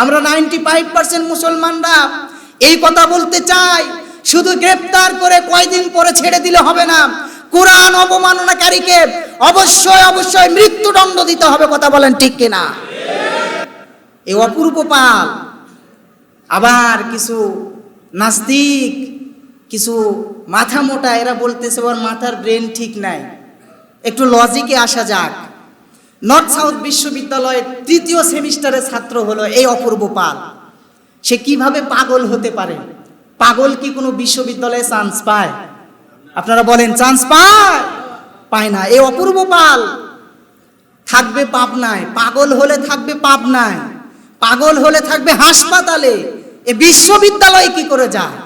আমরা ninety five percent মুসলমানরা এই কথা বলতে চাই, শুধু গ্রেপ্তার করে কয়দিন পরে ছেড়ে দিলে হবে না। কোরআন অবমাননাকারীকে অবশ্যই অবশ্যই মৃত্যুদণ্ড দিতে হবে, কথা বলেন ঠিক কিনা? এই অপূর্ব পাল। আবার কিছু নাস্তিক, কিছু মাথা মোটা, এরা বলতেছে, ওর মাথার ব্রেন ঠিক নাই। একটু লজিকে আসা যাক। নর্থ সাউথ বিশ্ববিদ্যালয়ের তৃতীয় সেমিস্টারের ছাত্র হলো এই অপূর্ব পাল। সে কীভাবে পাগল হতে পারে? পাগল কি কোনো বিশ্ববিদ্যালয়ে চান্স পায়? আপনারা বলেন চান্স পায়? পায় না। এই অপূর্ব পাল থাকবে পাবনায়। পাগল হলে থাকবে পাবনায়। পাগল হলে থাকবে হাসপাতালে। এ বিশ্ববিদ্যালয়ে কি করে যায়?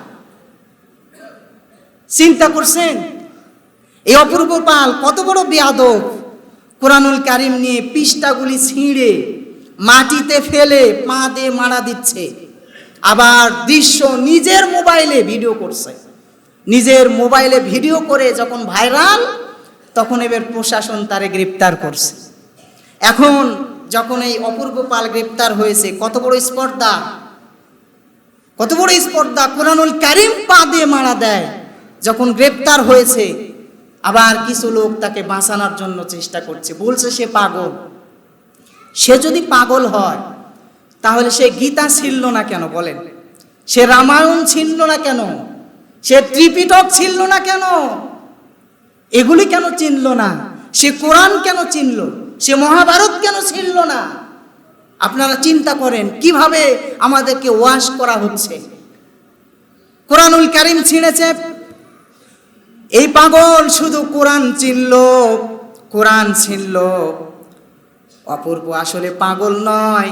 চিন্তা করছেন? এই অপূর্ব পাল কত বড় বেয়াদব। কোরআনুল কারিম নিয়ে পৃষ্ঠাগুলি ছিঁড়ে, মাটিতে ফেলে পা দিয়ে মারা দিচ্ছে। আবার দৃশ্য নিজের মোবাইলে ভিডিও করছে। নিজের মোবাইলে ভিডিও করে যখন ভাইরাল, তখন এবার প্রশাসন তারে গ্রেপ্তার করছে। এখন যখন এই অপূর্ব পাল গ্রেপ্তার হয়েছে, কত বড় স্পর্ধা। কত বড় স্পর্ধা। কোরআনুল কারিম পা দিয়ে মারা দেয়। যখন গ্রেপ্তার হয়েছে আবার কিছু লোক তাকে বাঁচানোর জন্য চেষ্টা করছে। বলছে, সে পাগল। সে যদি পাগল হয়, তাহলে সে গীতা ছিলল না কেন? বলেন। সে রামায়ণ ছিলল না কেন? সে ত্রিপিটক ছিলল না কেন? এগুলি কেন চিনল না? সে কোরআন কেন চিনল? সে মহাভারত কেন ছিলল না? আপনারা চিন্তা করেন, কীভাবে আমাদেরকে ওয়াশ করা হচ্ছে? কোরআনুল কারিম ছিঁড়েছে এই পাগল শুধু কোরআন চিনল, কোরআন ছিনল। অপূর্ব আসলে পাগল নয়,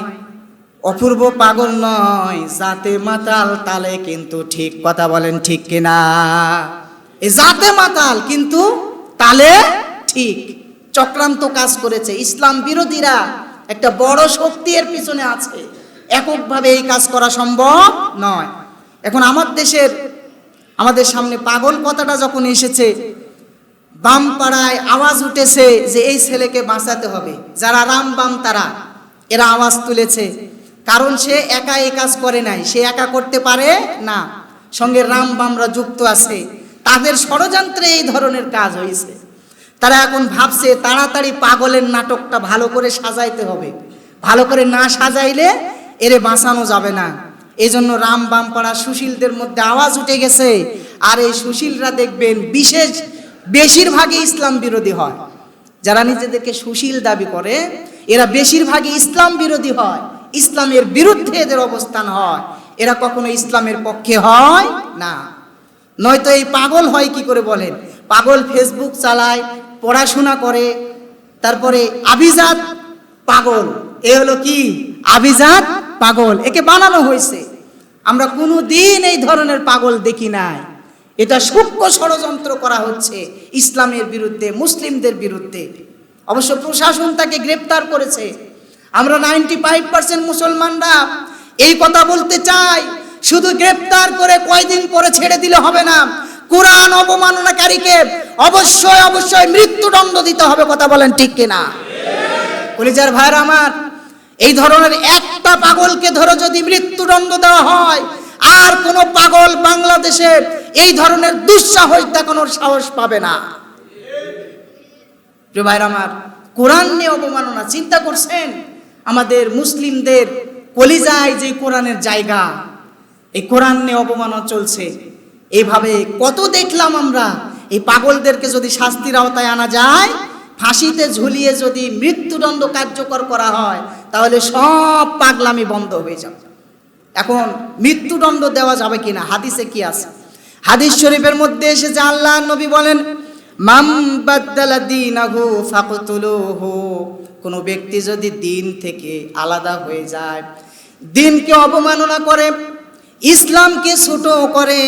অপূর্ব পাগল নয়, জাতে মাতাল তালে কিন্তু ঠিক কথা বলেন ঠিক কিনা? এই জাতে মাতাল কিন্তু তালে ঠিক। চক্রান্ত কাজ করেছে। ইসলাম বিরোধীরা একটা বড় শক্তি এর পিছনে আছে। এককভাবে এই কাজ করা সম্ভব নয়। এখন আমার দেশের আমাদের সামনে পাগল কথাটা যখন এসেছে, বাম পাড়ায় আওয়াজ উঠেছে যে এই ছেলেকে বাঁচাতে হবে। যারা রাম বাম তারা, এরা আওয়াজ তুলেছে। কারণ সে একা এই কাজ করে নাই, সে একা করতে পারে না। সঙ্গে রাম বামরা যুক্ত আছে। তাদের ষড়যন্ত্রে এই ধরনের কাজ হয়েছে তারা এখন ভাবছে, তাড়াতাড়ি পাগলের নাটকটা ভালো করে সাজাইতে হবে। ভালো করে না সাজাইলে এরে বাঁচানো যাবে না। এই জন্য রাম বাম পাড়া সুশীলদের মধ্যে আওয়াজ উঠে গেছে। আর এই সুশীলরা দেখবেন বিশেষ বেশিরভাগই ইসলাম বিরোধী হয়। যারা নিজেদেরকে সুশীল দাবি করে, এরা বেশিরভাগই ইসলাম বিরোধী হয়। ইসলামের বিরুদ্ধে এদের অবস্থান হয়। এরা কখনো ইসলামের পক্ষে হয় না। নয়তো এই পাগল হয় কি করে বলেন? পাগল ফেসবুক চালায়, পড়াশোনা করে, তারপরে আভিজাত পাগল। এ হলো কি? আভিজাত পাগল। একে বানানো হয়েছে। আমরা কোনো দিন এই ধরনের পাগল দেখি নাই। এটা সূক্ষ্ম ষড়যন্ত্র করা হচ্ছে ইসলামের বিরুদ্ধে, মুসলিমদের বিরুদ্ধে। অবশ্য প্রশাসন তাকে গ্রেপ্তার করেছে। আমরা নাইনটি ফাইভ পার্সেন্ট মুসলমানরা এই কথা বলতে চাই, শুধু গ্রেপ্তার করে কয়দিন পরে ছেড়ে দিলে হবে না। কোরআন অবমাননাকারীকে অবশ্যই অবশ্যই মৃত্যুদণ্ড দিতে হবে, কথা বলেন ঠিক কিনা? কলিজার ভাইরা আমার এই ধরনের একটা পাগলকে ধরে যদি মৃত্যুদণ্ড দেওয়া হয়, আর কোন পাগল বাংলাদেশে এই ধরনের দুঃসাহস দেখানোর সাহস পাবে না। আমার, কোরআন নিয়ে অবমাননা, চিন্তা করছেন? আমাদের মুসলিমদের কলিজায় যে কোরআনের জায়গা, এই কোরআন নিয়ে অবমাননা চলছে। এইভাবে কত দেখলাম আমরা, এই পাগলদেরকে যদি শাস্তির আওতায় আনা যায়, ফাঁসিতে ঝুলিয়ে যদি মৃত্যুদণ্ড কার্যকর করা হয় তাহলে সব পাগলামি বন্ধ হয়ে যাবে। এখন মৃত্যুদণ্ড দেওয়া যাবে কিনা? হাদিসে কি আছে? হাদিস শরীফের মধ্যে এসেছে আল্লাহ নবী বলেন, মাম বাদ্দালা দীনাহু ফাকতুলুহু। কোনো ব্যক্তি যদি দিন থেকে আলাদা হয়ে যায়, দিনকে অবমাননা করে, ইসলামকে ছোট করে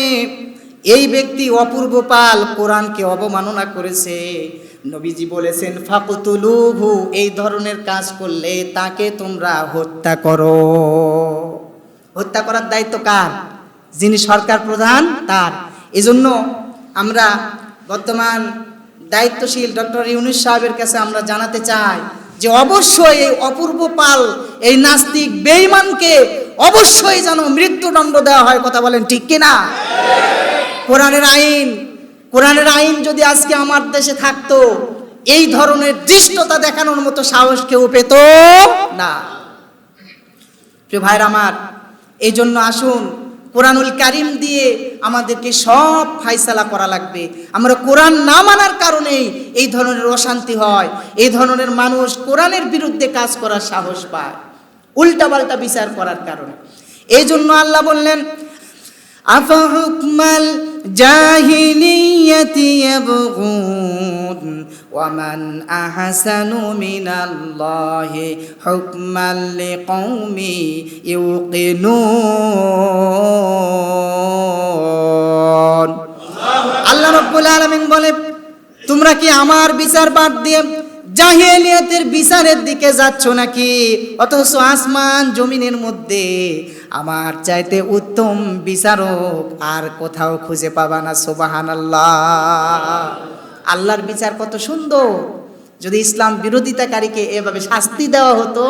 এই ব্যক্তি অপূর্ব পাল কোরআনকে অবমাননা করেছে। নবীজি বলেছেন, ফাকুতুলুহু, এই ধরনের কাজ করলে তাকে তোমরা হত্যা করো। হত্যা করার দায়িত্ব কার? যিনি সরকার প্রধান, তার। এজন্য আমরা বর্তমান দায়িত্বশীল ডক্টর ইউনুস সাহেবের কাছে আমরা জানাতে চাই যে, অবশ্যই এই অপূর্ব পাল এই নাস্তিক বেঈমানকে অবশ্যই যেন মৃত্যুদণ্ড দেওয়া হয়, কথা বলেন ঠিক কিনা? কোরআনের আইন কোরআনের আইন যদি আজকে আমার দেশে থাকতো, এই ধরনের দৃষ্টতা দেখানোর মতো সাহস কেউ পেত না। প্রিয় ভাইরা আমার এই জন্য আসুন, কোরআনুল কারিম দিয়ে আমাদেরকে সব ফাইসালা করা লাগবে। আমরা কোরআন না মানার কারণেই এই ধরনের অশান্তি হয়, এই ধরনের মানুষ কোরআনের বিরুদ্ধে কাজ করার সাহস পায়, উল্টাপাল্টা বিচার করার কারণে। এই জন্য আল্লাহ বললেন আফাহুকমাল জাহিলিয়াতি ইয়াবগুন ওয়ামান আহসানু মিনাল্লাহি হুকমান লিকাউমি ইউকিনুন আল্লাহ রাব্বুল আলামিন বলে, তোমরা কি আমার বিচার বাদ দিয়ে জাহেলিয়াতের বিচারের দিকে যাচ্ছ নাকি? অথচ আসমান জমিনের মধ্যে আমার চাইতে উত্তম বিচারক আর কোথাও খুঁজে পাবা না সোবাহান আল্লাহ আল্লাহর বিচার কত সুন্দর। যদি ইসলাম বিরোধিতাকারীকে এভাবে শাস্তি দেওয়া হতো,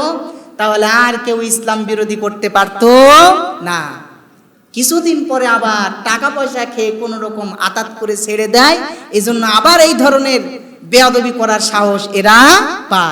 তাহলে আর কেউ ইসলাম বিরোধী করতে পারতো না। কিছুদিন পরে আবার টাকা পয়সা খেয়ে কোনো রকম আতাত করে ছেড়ে দেয়, এজন্য আবার এই ধরনের বেয়াদবি করার সাহস এরা পায়।